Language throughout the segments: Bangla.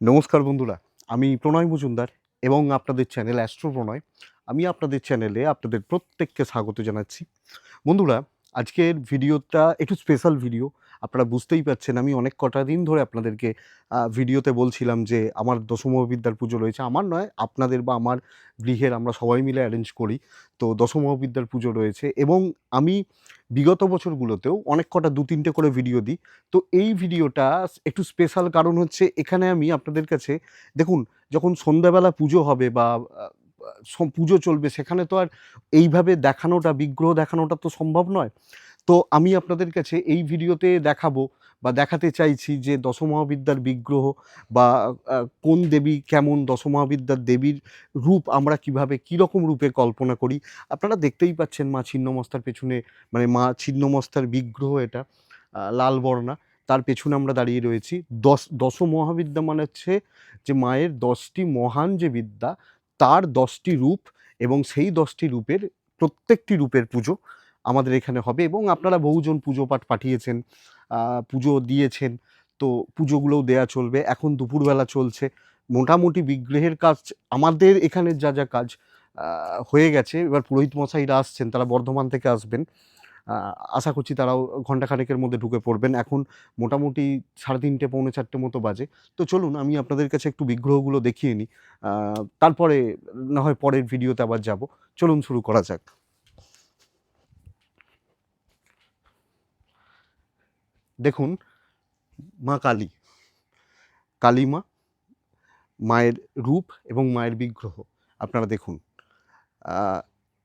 নমস্কার বন্ধুরা, আমি প্রণয় মজুমদার এবং আপনাদের চ্যানেল অ্যাস্ট্রো প্রণয় আমি আপনাদের চ্যানেলে আপনাদের প্রত্যেককে স্বাগত জানাচ্ছি। বন্ধুরা, আজকের ভিডিওটা একটু স্পেশাল ভিডিও আপনারা বুঝতেই পারছেন, আমি অনেক কটা দিন ধরে আপনাদেরকে ভিডিওতে বলছিলাম যে, আমার দশমহাবিদ্যার পুজো রয়েছে। আমার নয়, আপনাদের বা আমার গৃহের আমরা সবাই মিলে অ্যারেঞ্জ করি। তো দশমহাবিদ্যার পুজো রয়েছে এবং আমি বিগত বছরগুলোতেও অনেক কটা দু তিনটে করে ভিডিও দিই। তো এই ভিডিওটা একটু স্পেশাল কারণ হচ্ছে এখানে আমি আপনাদের কাছে, দেখুন, যখন সন্ধ্যাবেলা পুজো হবে বা পুজো চলবে, সেখানে তো আর এইভাবে দেখানোটা, বিগ্রহ দেখানোটা তো সম্ভব নয়। তো আমি আপনাদের কাছে এই ভিডিওতে দেখাবো বা দেখাতে চাইছি যে দশমহাবিদ্যার বিগ্রহ বা কোন দেবী কেমন দশমহাবিদ্যার দেবীর রূপ আমরা কীভাবে, কীরকম রূপে কল্পনা করি। আপনারা দেখতেই পাচ্ছেন মা ছিন্নমস্তার পেছনে মানে মা ছিন্নমস্তার বিগ্রহ এটা লাল বর্ণা, তার পেছনে আমরা দাঁড়িয়ে রয়েছি। দশ দশ মহাবিদ্যা মানে হচ্ছে যে মায়ের দশটি মহান যে বিদ্যা, তার দশটি রূপ এবং সেই দশটি রূপের প্রত্যেকটি রূপের পুজো। আমাদের এখানে হবে এবং আপনারা বহুজন পুজো পাঠ পাঠিয়েছেন পুজো দিয়েছেন। তো পুজোগুলোও দেয়া চলবে। এখন দুপুরবেলা চলছে। মোটামুটি বিগ্রহের কাজ, আমাদের এখানে যা যা কাজ হয়ে গেছে। এবার পুরোহিত মশাইরা আসছেন, তারা বর্ধমান থেকে আসবেন। আশা করছি তারাও ঘন্টাখানেকের মধ্যে ঢুকে পড়বেন। এখন মোটামুটি সাড়ে তিনটে, পৌনে চারটে মতো বাজে। তো চলুন, আমি আপনাদের কাছে একটু বিগ্রহগুলো দেখিয়ে নিই। তারপরে না হয় পরের ভিডিওতে আবার যাব। চলুন শুরু করা যাক। দেখুন, মা কালী। কালী মা, মায়ের রূপ এবং মায়ের বিগ্রহ। আপনারা দেখুন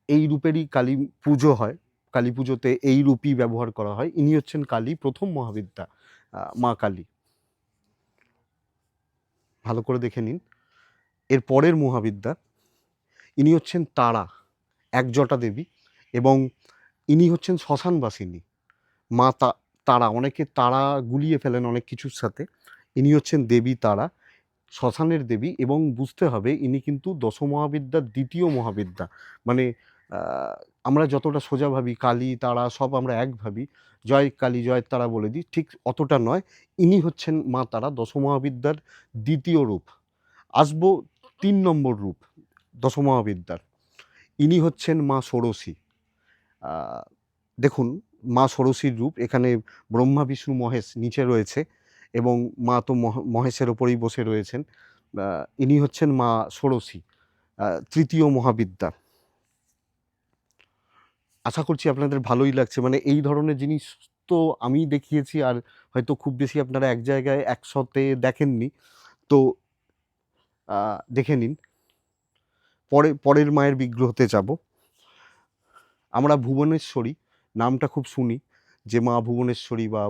এই রূপেরই কালী পুজো হয়। কালী পুজোতে এই রূপই ব্যবহার করা হয়। ইনি হচ্ছেন কালী, প্রথম মহাবিদ্যা মা কালী। ভালো করে দেখে নিন। এর পরের মহাবিদ্যা, ইনি হচ্ছেন তারা, একজটা দেবী এবং ইনি হচ্ছেন শ্মশানবাসিনী মা তা তারা, অনেকে তারা গুলিয়ে ফেলেন অনেক কিছুর সাথে। ইনি হচ্ছেন দেবী তারা, শ্মশানের দেবী এবং বুঝতে হবে ইনি কিন্তু দশ মহাবিদ্যার দ্বিতীয় মহাবিদ্যা। মানে আমরা যতটা সোজা ভাবি, কালী, তারা সব আমরা এক ভাবি, জয় কালী, জয় তারা বলে দিই, ঠিক অতটা নয়। ইনি হচ্ছেন মা তারা দশ মহাবিদ্যার দ্বিতীয় রূপ। আসব তিন নম্বর রূপ দশ মহাবিদ্যার ইনি হচ্ছেন মা ষোড়শী। দেখুন মা ষোড়শীর রূপ, এখানে ব্রহ্মা, বিষ্ণু, মহেশ নিচে রয়েছে এবং মা তো মহ- মহেশের ওপরেই বসে রয়েছেন। ইনি হচ্ছেন মা ষোড়শী তৃতীয় মহাবিদ্যা। আশা করছি আপনাদের ভালোই লাগছে। মানে এই ধরনের জিনিস তো আমি দেখিয়েছি আর হয়তো খুব বেশি আপনারা এক জায়গায় একসাথে দেখেননি। তো দেখে নিন। পরে, পরের মায়ের বিগ্রহতে যাব। আমরা ভুবনেশ্বরী। নামটা খুব শুনি যে মা ভুবনেশ্বরী বা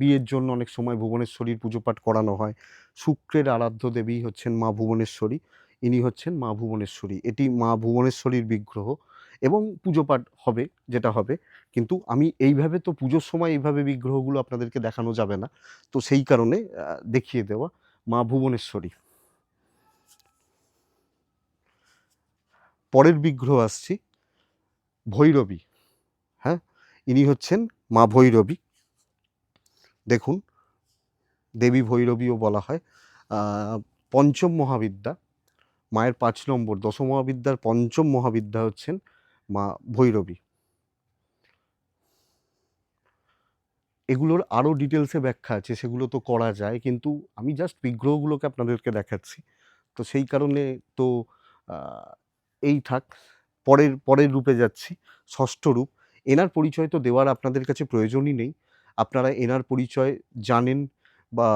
বিয়ের জন্য অনেক সময় ভুবনেশ্বরীর পুজো পাঠ করানো হয়। শুক্রের আরাধ্য দেবী হচ্ছেন মা ভুবনেশ্বরী, ইনি হচ্ছেন মা ভুবনেশ্বরী। এটি মা ভুবনেশ্বরীর বিগ্রহ এবং পুজো পাঠ হবে, যেটা হবে। কিন্তু আমি এইভাবে তো পুজোর সময় এইভাবে বিগ্রহগুলো আপনাদেরকে দেখানো যাবে না। তো সেই কারণে দেখিয়ে দেওয়া মা ভুবনেশ্বরী। পরের বিগ্রহ আসছি, ভৈরবী। হ্যাঁ? ইনি হচ্ছেন মা ভৈরবী। দেখুন, দেবী ভৈরবীও বলা হয়। পঞ্চম মহাবিদ্যা, মায়ের পাঁচ নম্বর দশ মহাবিদ্যার পঞ্চম মহাবিদ্যা হচ্ছেন মা ভৈরবী। এগুলোর আরও ডিটেলসে ব্যাখ্যা আছে, সেগুলো তো করা যায়, কিন্তু আমি জাস্ট বিগ্রহগুলোকে আপনাদেরকে দেখাচ্ছি। তো সেই কারণে তো এই থাক, পরের পরের রূপে যাচ্ছি, ষষ্ঠ রূপ। এনার পরিচয় তো দেওয়ার আপনাদের কাছে প্রয়োজনই নেই। আপনারা এনার পরিচয় জানেন বা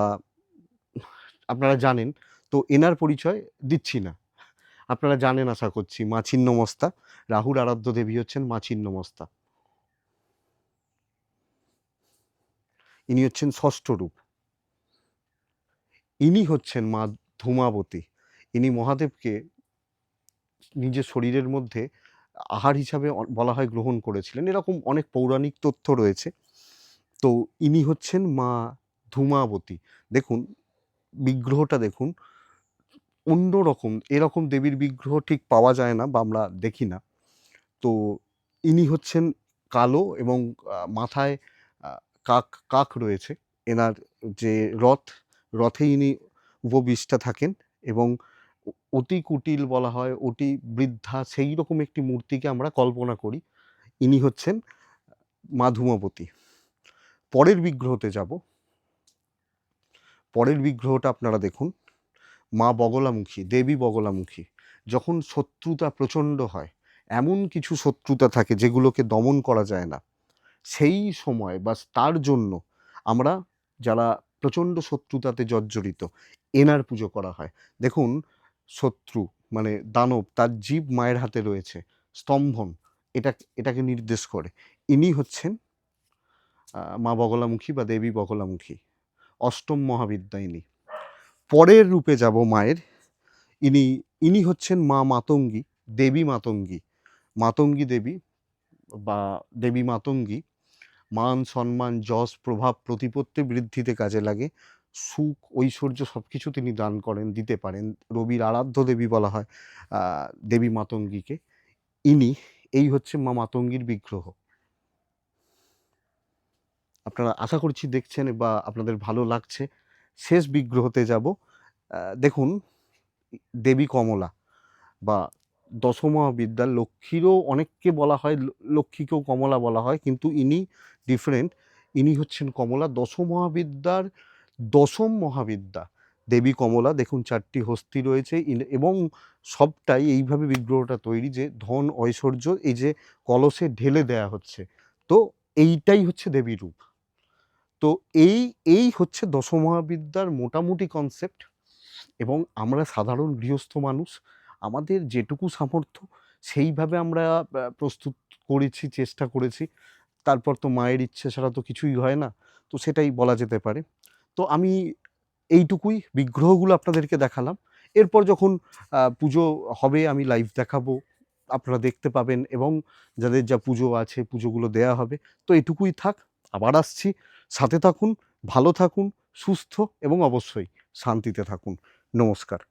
আপনারা জানেন, তো এনার পরিচয় দিচ্ছি না। আপনারা জানেন আশা করছি, মা ছিন্নমস্তা রাহুর আরাধ্য দেবী হচ্ছেন মা ছিন্নমস্তা। ইনি হচ্ছেন ষষ্ঠ রূপ। ইনি হচ্ছেন মা ধূমাবতী। ইনি মহাদেবকে নিজের শরীরের মধ্যে আহার হিসাবে বলা হয় গ্রহণ করেছিলেন। এরকম অনেক পৌরাণিক তথ্য রয়েছে। তো ইনি হচ্ছেন মা ধূমাবতী। দেখুন, বিগ্রহটা দেখুন, অন্য রকম, এরকম দেবীর বিগ্রহ ঠিক পাওয়া যায় না বা আমরা দেখি না। তো ইনি হচ্ছেন কালো এবং মাথায় কাক কাক রয়েছে। এনার যে রথ রথে ইনি উপবিষ্টা থাকেন এবং অতি কুটিল বলা হয়, অতি বৃদ্ধা, সেই রকম একটি মূর্তিকে আমরা কল্পনা করি। ইনি হচ্ছেন মা ধূমাবতী পরের বিগ্রহতে যাব। পরের বিগ্রহটা আপনারা দেখুন। মা বগলামুখী, দেবী বগলামুখী। যখন শত্রুতা প্রচণ্ড হয়, এমন কিছু শত্রুতা থাকে যেগুলোকে দমন করা যায় না। সেই সময় বা তার জন্য আমরা যারা প্রচণ্ড শত্রুতাতে জর্জরিত, এনার পুজো করা হয়। দেখুন শত্রু মানে দানব তার জীব মায়ের হাতে রয়েছে, স্তম্ভন, এটা, এটাকে নির্দেশ করে। ইনি হচ্ছেন মা বগলামুখী বা দেবী বগলামুখী, অষ্টম মহাবিদ্যা ইনি। পরের রূপে যাব মায়ের, ইনি ইনি হচ্ছেন মা মাতঙ্গী, দেবী মাতঙ্গী মাতঙ্গী দেবী বা দেবী মাতঙ্গী, মান, সম্মান, যশ, প্রভাব, প্রতিপত্তি বৃদ্ধিতে কাজে লাগে সুখ, ঐশ্বর্য সব কিছু তিনি দান করেন, দিতে পারেন। রবির আরাধ্য দেবী বলা হয় দেবী মাতঙ্গীকে। ইনি, এই হচ্ছে মা মাতঙ্গীর বিগ্রহ। আপনারা আশা করছি দেখছেন বা আপনাদের ভালো লাগছে। শেষ বিগ্রহতে যাব। দেখুন, দেবী কমলা বা দশমহাবিদ্যার লক্ষ্মীরও অনেককে বলা হয় লক্ষ্মীকেও কমলা বলা হয়, কিন্তু ইনি ডিফারেন্ট ইনি হচ্ছেন কমলা। দশমহাবিদ্যার দশম মহাবিদ্যা। দেবী কমলা, দেখুন চারটি হস্তি রয়েছে এবং সবটাই এইভাবে বিগ্রহটা তৈরি যে ধন, ঐশ্বর্য, এই যে কলসে ঢেলে দেয়া হচ্ছে। তো এইটাই হচ্ছে দেবী রূপ। তো এই এই হচ্ছে দশমহাবিদ্যার মোটামুটি কনসেপ্ট এবং আমরা সাধারণ গৃহস্থ মানুষ, আমাদের যেটুকু সামর্থ্য, সেইভাবে আমরা প্রস্তুত করেছি, চেষ্টা করেছি। তারপর তো মায়ের ইচ্ছে ছাড়া তো কিছুই হয় না, তো সেটাই বলা যেতে পারে। তো আমি এইটুকুই বিগ্রহগুলো আপনাদেরকে দেখালাম। এরপর যখন পুজো হবে, আমি লাইভ দেখাবো। আপনারা দেখতে পাবেন এবং যাদের যা পুজো আছে, পুজোগুলো দেয়া হবে। তো এটুকুই থাক, আবার আসছি। সাথে থাকুন, ভালো থাকুন, সুস্থ এবং অবশ্যই শান্তিতে থাকুন। নমস্কার।